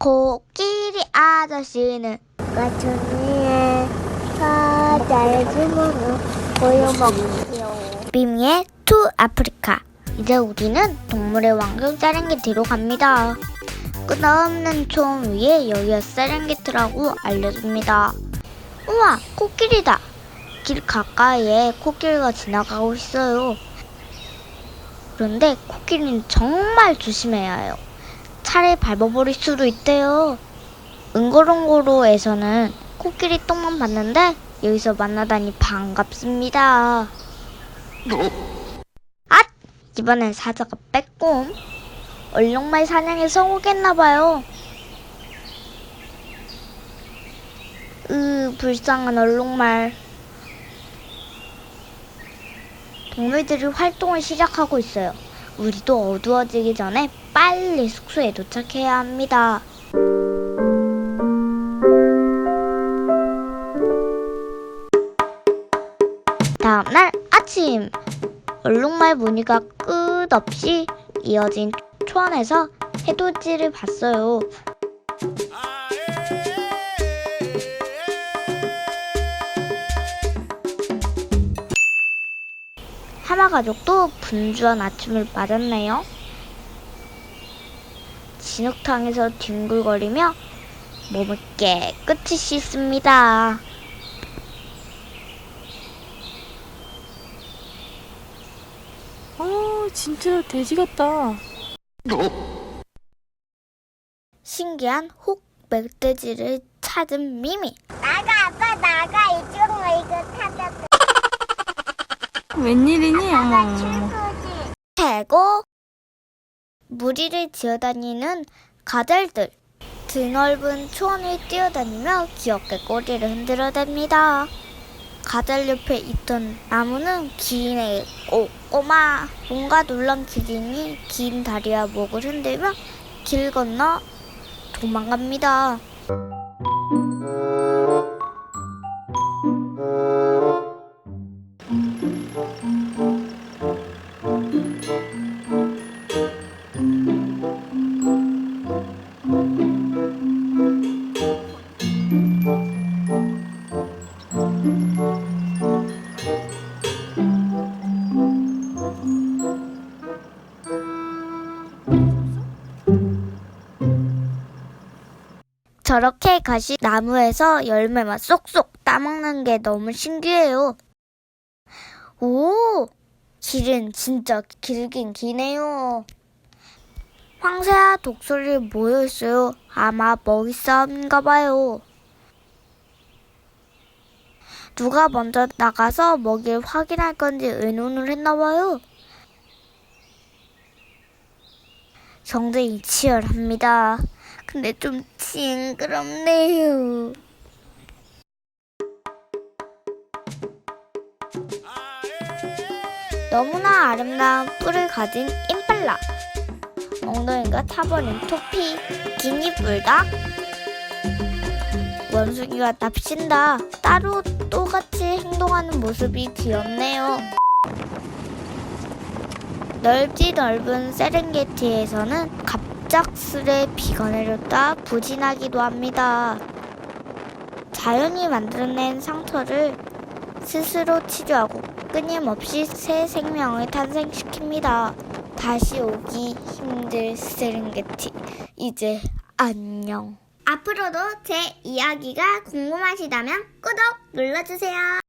코끼리 아저씨는 가천이에 사자의 주문을 보여먹지요. 비미의 투 아프리카. 이제 우리는 동물의 왕국 세렝게티로 갑니다. 끝없는 총 위에 여기가 세렝게티라고 알려줍니다. 우와, 코끼리다. 길 가까이에 코끼리가 지나가고 있어요. 그런데 코끼리는 정말 조심해야 해요. 차를 밟아버릴 수도 있대요. 응고롱고로에서는 코끼리 똥만 봤는데 여기서 만나다니 반갑습니다. 아! 이번엔 사자가 빼꼼. 얼룩말 사냥에 성공했나봐요. 으, 불쌍한 얼룩말. 동물들이 활동을 시작하고 있어요. 우리도 어두워지기 전에 빨리 숙소에 도착해야 합니다. 다음날 아침 얼룩말 무늬가 끝없이 이어진 초원에서 해돋이를 봤어요. 가족도 분주한 아침을 맞았네요. 진흙탕에서 뒹굴거리며 몸을 깨끗이 씻습니다. 아 진짜 돼지 같다. 신기한 혹 멧돼지를 찾은 미미. 나가 아빠 나가 이쪽으로 이거 타자. 웬일이니? 어머 어머. 최고! 무리를 지어다니는 가젤들. 드넓은 초원을 뛰어다니며 귀엽게 꼬리를 흔들어댑니다. 가젤 옆에 있던 나무는 기린의 꼬꼬마. 뭔가 놀란 기린이 긴 다리와 목을 흔들며 길 건너 도망갑니다. 저렇게 가시 나무에서 열매만 쏙쏙 따먹는 게 너무 신기해요. 오, 길은 진짜 길긴 기네요. 황새와 독수리 모여있어요. 아마 먹이 싸움인가 봐요. 누가 먼저 나가서 먹이를 확인할 건지 의논을 했나 봐요. 경쟁이 치열합니다. 근데 좀 징그럽네요. 너무나 아름다운 뿔을 가진 임팔라. 엉덩이가 타버린 토피, 기니 뿔닭. 원숭이가 납신다. 따로 똑같이 행동하는 모습이 귀엽네요. 넓지 넓은 세렝게티에서는 갑작스레 비가 내렸다 부진하기도 합니다. 자연이 만들어낸 상처를 스스로 치료하고 끊임없이 새 생명을 탄생시킵니다. 다시 오기 힘들 세렝게티. 이제 안녕. 앞으로도 제 이야기가 궁금하시다면 구독 눌러주세요.